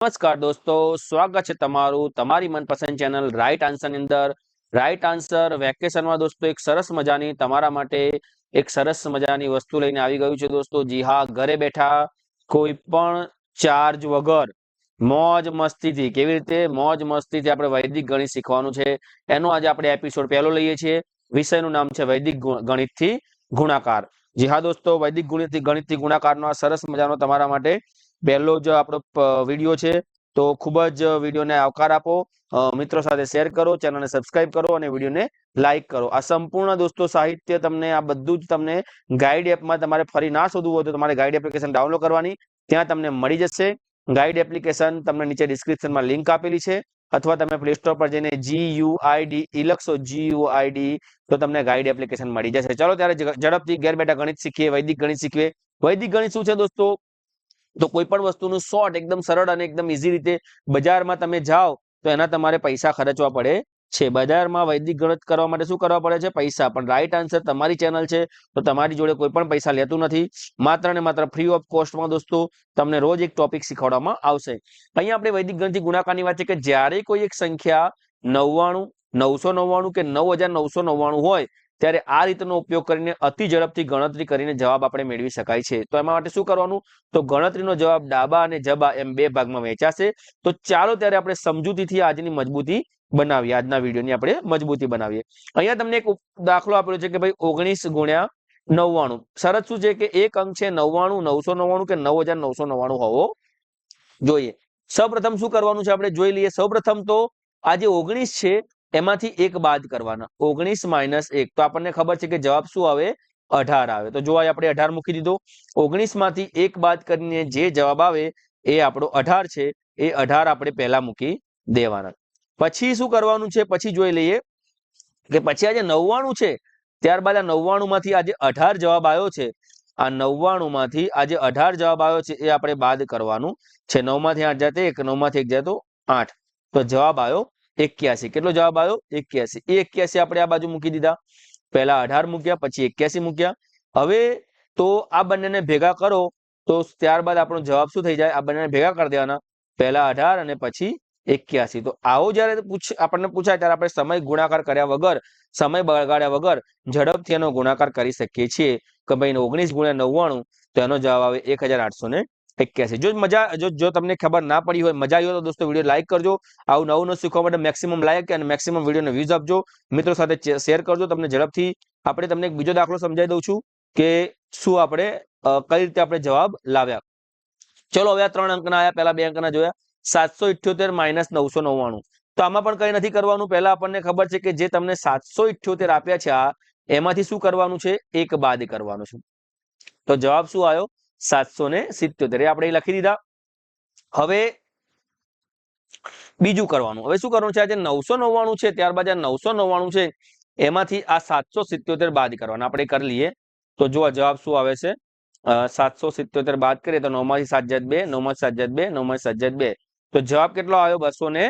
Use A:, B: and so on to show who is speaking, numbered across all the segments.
A: નમસ્કાર દોસ્તો, સ્વાગત છે તમારું તમારી મનપસંદ ચેનલ રાઈટ આન્સરની અંદર. રાઈટ આન્સર વેકેશનમાં દોસ્તો એક સરસ મજાની તમારા માટે એક સરસ મજાની વસ્તુ લઈને આવી ગયું છે દોસ્તો. જી હા, ઘરે બેઠા કોઈ પણ ચાર્જ વગર મોજ મસ્તીથી, કેવી રીતે? મોજ મસ્તીથી આપણે વૈદિક ગણિત શીખવાનું છે. એનો આજે આપણે એપિસોડ પહેલો લઈએ છીએ. વિષયનું નામ છે વૈદિક ગણિત ગણિતથી ગુણાકાર. જી હા દોસ્તો, વૈદિક ગણિતથી ગણિતથી ગુણાકારનો આ સરસ મજાનો તમારા માટે પહેલો જ આપણો વીડિયો છે, તો ખૂબ જ વિડીયોને આવકાર આપો. મિત્રો સાથે શેર કરો ચેનલને સબસ્ક્રાઇબ કરો અને વિડીયોને લાઈક કરો. આ સંપૂર્ણ દોસ્તો સાહિત્ય તમને, આ બધું જ તમને ગાઈડ એપમાં તમારે ફરી ના શોધવું હોય તો તમારે ગાઈડ એપ્લિકેશન ડાઉનલોડ કરવાની. ત્યાં તમને મળી જશે. ગાઈડ એપ્લિકેશન તમને નીચે ડિસ્ક્રિપ્શનમાં લિંક આપેલી છે. અથવા તમે પ્લે સ્ટોર પર જઈને જી યુ આઈડી લખશો જી યુ આઈડી તો તમને ગાઈડ એપ્લિકેશન મળી જશે. ચલો ત્યારે ઝડપથી ઘેર બેઠા ગણિત શીખીએ, વૈદિક ગણિત શીખીએ. વૈદિક ગણિત શું છે દોસ્તો? તો કોઈ પણ વસ્તુનું શોર્ટ એકદમ સરળ અને એકદમ ઇઝી રીતે બજારમાં તમે જાઓ, તો એના તમારે પૈસા ખર્ચવા પડે છે. બજારમાં વૈદિક ગણિત કરવા માટે શું કરવા પડે છે? પૈસા. પણ રાઈટ આન્સર તમારી ચેનલ છે, તો તમારી જોડે કોઈ પણ પૈસા લેતું નથી. માત્ર ને માત્ર ફ્રી ઓફ કોસ્ટમાં દોસ્તો, તમને રોજ એક ટોપિક શીખવાડવામાં આવશે. અહીંયા આપણે વૈદિક ગણિતથી ગુણાકારની વાત છે કે જ્યારે કોઈ એક સંખ્યા નવ્વાણું નવસો નવ્વાણું કે નવ હજાર નવસો નવ્વાણું હોય, ત્યારે આ રીતનો ઉપયોગ કરીને અતિ ઝડપથી ગણતરી કરીને જવાબ આપણે મેળવી શકાય છે. તો એમાં માટે શું કરવાનું? તો ગણતરીનો જવાબ ડાબા અને જબા એમ બે ભાગમાં વહેંચાશે. તો ચાલો ત્યારે આપણે સમજૂતીથી આજની મજબૂતી બનાવીએ. આજના વિડીયોની આપણે મજબૂતી બનાવીએ. અહીંયા તમને એક દાખલો આપેલો છે કે ભાઈ ઓગણીસ ગુણ્યા નવ્વાણું. શરત શું છે કે એક અંક છે નવ્વાણું, નવસો નવ્વાણું કે નવ હજાર નવસો નવ્વાણું હોવો જોઈએ. સૌપ્રથમ શું કરવાનું છે આપણે જોઈ લઈએ. સૌપ્રથમ તો આજે ઓગણીસ છે એમાંથી એક બાદ કરવાના. ઓગણીસ માઇનસ એક. તો આપણને ખબર છે કે જવાબ શું આવે? અઢાર આવે. તો જો આપણે અઢાર મૂકી દીધો. ઓગણીસમાંથી એક બાદ કરીને જે જવાબ આવે, એ આપણો અઢાર છે. એ અઢાર આપણે પહેલા મૂકી દેવાના. પછી શું કરવાનું છે? પછી જોઈ લઈએ કે પછી આજે નવ્વાણું છે. ત્યારબાદ આ નવ્વાણું માંથી આજે અઢાર જવાબ આવ્યો છે. આ નવ્વાણું માંથી આજે અઢાર જવાબ આવ્યો છે, એ આપણે બાદ કરવાનું છે. નવમાંથી આઠ જાતે એક નવમાંથી એક જાય તો આઠ. તો જવાબ આવ્યો એક્યાસી. કેટલો જવાબ આવ્યો? એક્યાસી. એક્યાસી આપણે આ બાજુ મૂકી દીધા. પહેલા અઢાર મૂક્યા, પછી એક્યાસી મૂક્યા. હવે તો આ બંનેને ભેગા કરો, તો ત્યારબાદ આપણો જવાબ શું થઈ જાય? આ બંનેને ભેગા કરી દેવાના. પહેલા અઢાર અને પછી એક્યાસી. તો આવો જયારે પૂછ, આપણને પૂછાય ત્યારે આપણે સમય ગુણાકાર કર્યા વગર, સમય બગાડ્યા વગર ઝડપથી એનો ગુણાકાર કરી શકીએ છીએ. કે ભાઈ ઓગણીસ ગુણ્યા નવ્વાણું, તો એનો જવાબ આવે એક હજાર આઠસો ને એક્યાસી જો મજા, જો જો તમને ખબર ના પડી હોય, મજા આવી તો દોસ્તો વીડિયો લાઇક કરજો. આવું નવું નવું શીખવા માટે મેક્સિમમ લાઇક અને મેક્સિમમ વિડીયોને વ્યૂઝ આપજો. મિત્રો સાથે શેર કરજો તમને ઝડપથી. આપણે તમને એક બીજો દાખલો સમજાવી દઉં છું કે શું આપણે કઈ રીતે આપણે જવાબ લાવ્યા. ચલો હવે આ ત્રણ અંકના આવ્યા પહેલા બે અંકના જોયા. સાતસો ઇઠ્યોતેર માઇનસ નવસો નવ્વાણું. તો આમાં પણ કઈ નથી કરવાનું. પહેલા આપણને ખબર છે કે જે તમને સાતસો ઇઠ્યોતેર આપ્યા છે એમાંથી શું કરવાનું છે? એક બાદ કરવાનું છે. તો જવાબ શું આવ્યો? સાતસો ને સિત્યોતેર. આપણે લખી દીધા. હવે બીજું કરવાનું. હવે શું કરવાનું છે? આજે નવસો નવ્વાણું છે, ત્યારબાદ આ નવસો નવ્વાણું છે, એમાંથી આ સાતસો સિત્યોતેર બાદ કરવાના. આપણે કરી લઈએ. તો જો જવાબ શું આવે છે? સાતસો સિત્યોતેર બાદ કરીએ તો નવમાંથી સાત જાત બે, નવમાંથી સાત જાત બે, નવમાંથી સાત જાત બે. તો જવાબ કેટલો આવ્યો? બસો ને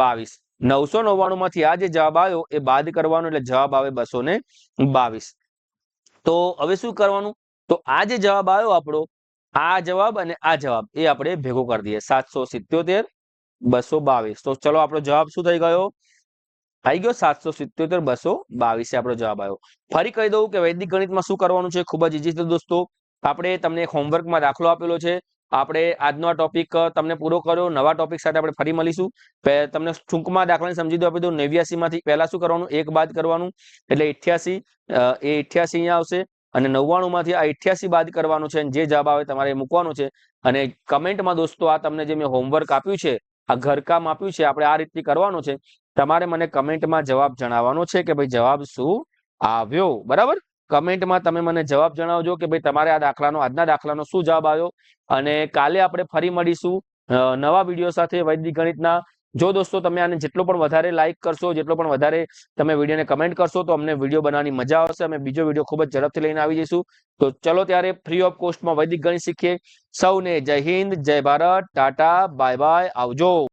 A: બાવીસ. નવસો નવ્વાણું માંથી આ જે જવાબ આવ્યો, એ બાદ કરવાનો, એટલે જવાબ આવે બસો ને બાવીસ. તો હવે શું કરવાનું? તો આ જે જવાબ આવ્યો આપણો, આ જવાબ અને આ જવાબ, એ આપણે ભેગો કરી દઈએ. સાતસો સિત્યોતેર, બસો બાવીસ. તો ચલો આપણો જવાબ શું થઈ ગયો? આવી ગયો સાતસો સિત્યોતેર, બસો બાવીસ આપણો જવાબ આવ્યો. ફરી કહી દઉં કે વૈદિક ગણિતમાં શું કરવાનું છે? ખૂબ જ ઈજી છે દોસ્તો. આપણે તમને હોમવર્કમાં દાખલો આપેલો છે. આપણે આજનો આ ટોપિક તમને પૂરો કર્યો. નવા ટોપિક સાથે આપણે ફરી મળીશું. તમને ટૂંકમાં દાખલાને સમજી દો. આપી દઉં નેવ્યાસી માંથી પહેલા શું કરવાનું? એક બાદ કરવાનું. એટલે ઇઠ્યાસી એ ઇઠ્યાસી અહીંયા આવશે. અને નવ્વાણું માંથી આ અઠ્યાસી બાદ કરવાનું છે અને જે જવાબ આવે તમારે મૂકવાનું છે. અને કમેન્ટમાં દોસ્તો આ તમને જે મેં હોમવર્ક આપ્યું છે, આ ઘરકામ આપ્યું છે, આપણે આ રીતથી કરવાનું છે. તમારે મને કમેન્ટમાં જવાબ જણાવવાનો છે કે ભાઈ જવાબ શું આવ્યો? બરાબર? કમેન્ટમાં તમે મને જવાબ જણાવજો કે ભાઈ તમારે આ દાખલાનો, આજના દાખલાનો શું જવાબ આવ્યો? અને કાલે આપણે ફરી મળીશું નવા વીડિયો સાથે વૈદિક ગણિતના જો દોસ્તો તમે આને જેટલો પણ વધારે લાઈક કરશો, જેટલો પણ વધારે તમે વિડીયોને કમેન્ટ કરશો, તો અમને વીડિયો બનાવવાની મજા આવશે. અમે બીજો વીડિયો ખૂબ જ ઝડપથી લઈને આવી જઈશું. તો ચલો ત્યારે ફ્રી ઓફ કોસ્ટમાં વૈદિક ગણિત શીખીએ. સૌને જય હિન્દ, જય ભારત, ટાટા બાય બાય આવજો.